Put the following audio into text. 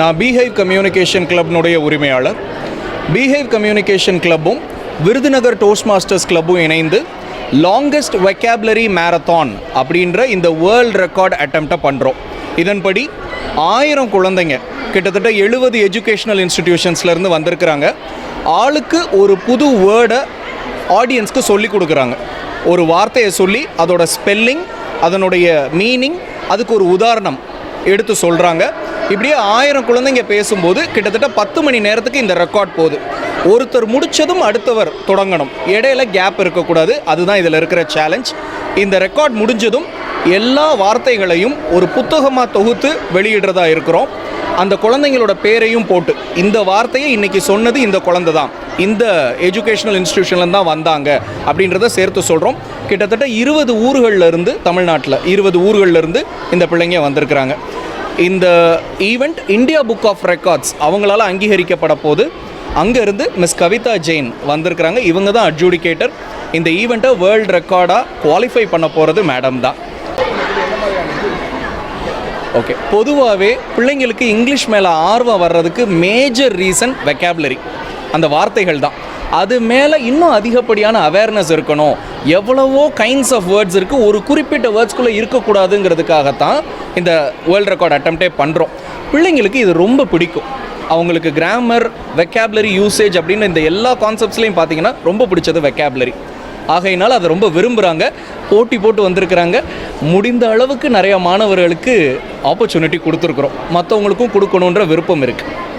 நான் beehive communication கிளப்னுடைய உரிமையாளர். பீஹைவ் கம்யூனிகேஷன் கிளப்பும் விருதுநகர் டோஸ்ட் மாஸ்டர்ஸ் கிளப்பும் இணைந்து லாங்கஸ்ட் வெக்காபுலரி மேரத்தான் அப்படின்ற இந்த வேர்ல்ட் ரெக்கார்ட் அட்டம்ப்டை பண்ணுறோம் இதன்படி ஆயிரம் குழந்தைங்க கிட்டத்தட்ட எழுபது எஜுகேஷனல் இன்ஸ்டிடியூஷன்ஸ்லேருந்து வந்திருக்கிறாங்க. ஆளுக்கு ஒரு புது வேர்டை ஆடியன்ஸ்க்கு சொல்லி கொடுக்குறாங்க. ஒரு வார்த்தையை சொல்லி அதோட ஸ்பெல்லிங் அதனுடைய மீனிங் அதுக்கு ஒரு உதாரணம் எடுத்து சொல்கிறாங்க இப்படியே ஆயிரம் குழந்தைங்க பேசும்போது கிட்டத்தட்ட பத்து மணி நேரத்துக்கு இந்த ரெக்கார்ட் போகுது. ஒருத்தர் முடித்ததும் அடுத்தவர் தொடங்கணும். இடையில கேப் இருக்கக்கூடாது. அதுதான் இதில் இருக்கிற சேலஞ்ச் இந்த ரெக்கார்ட் முடிஞ்சதும் எல்லா வார்த்தைகளையும் ஒரு புத்தகமாக தொகுத்து வெளியிடுறதா இருக்கிறோம். அந்த குழந்தைங்களோட பேரையும் போட்டு இந்த வார்த்தையை இன்றைக்கி சொன்னது இந்த குழந்தை தான் இந்த எஜுகேஷனல் இன்ஸ்டிடியூஷன்லேருந்து தான் வந்தாங்க அப்படின்றத சேர்த்து சொல்கிறோம் கிட்டத்தட்ட இருபது ஊர்களில் இருந்து தமிழ்நாட்டில் இருபது ஊர்களில் இருந்து இந்த பிள்ளைங்க வந்திருக்கிறாங்க. இந்த event India book of records அவங்களால அங்கீகரிக்கப்பட போது அங்கேருந்து மிஸ் கவிதா ஜெயின் வந்திருக்கிறாங்க. இவங்க தான் அட்ஜூடிகேட்டர் இந்த ஈவெண்ட்டை வேர்ல்டு ரெக்கார்டாக குவாலிஃபை பண்ண போகிறது மேடம் தான். ஓகே பொதுவாகவே பிள்ளைங்களுக்கு இங்கிலீஷ் மேலே ஆர்வம் வர்றதுக்கு மேஜர் ரீசன் வெக்காபுலரி அந்த வார்த்தைகள் தான். அது மேலே இன்னும் அதிகப்படியான அவேர்னஸ் இருக்கணும். எவ்வளவோ கைண்ட்ஸ் ஆஃப் வேர்ட்ஸ் இருக்குது ஒரு குறிப்பிட்ட வேர்ட்ஸ்குள்ளே இருக்கக்கூடாதுங்கிறதுக்காகத்தான் இந்த வேர்ல்ட் ரெக்கார்ட் அட்டம்ப்டே பண்ணுறோம் பிள்ளைங்களுக்கு இது ரொம்ப பிடிக்கும். அவங்களுக்கு கிராமர் வெக்காபுலரி யூசேஜ் அப்படின்னு இந்த எல்லா கான்செப்ட்ஸ்லையும் பார்த்தீங்கன்னா ரொம்ப பிடிச்சது வெக்காபுலரி ஆகையினால் அதை ரொம்ப விரும்புகிறாங்க போட்டி போட்டு வந்திருக்கிறாங்க. முடிந்த அளவுக்கு நிறைய மாணவர்களுக்கு ஆப்பர்ச்சுனிட்டி கொடுத்துருக்குறோம். மற்றவங்களுக்கும் கொடுக்கணுன்ற விருப்பம் இருக்குது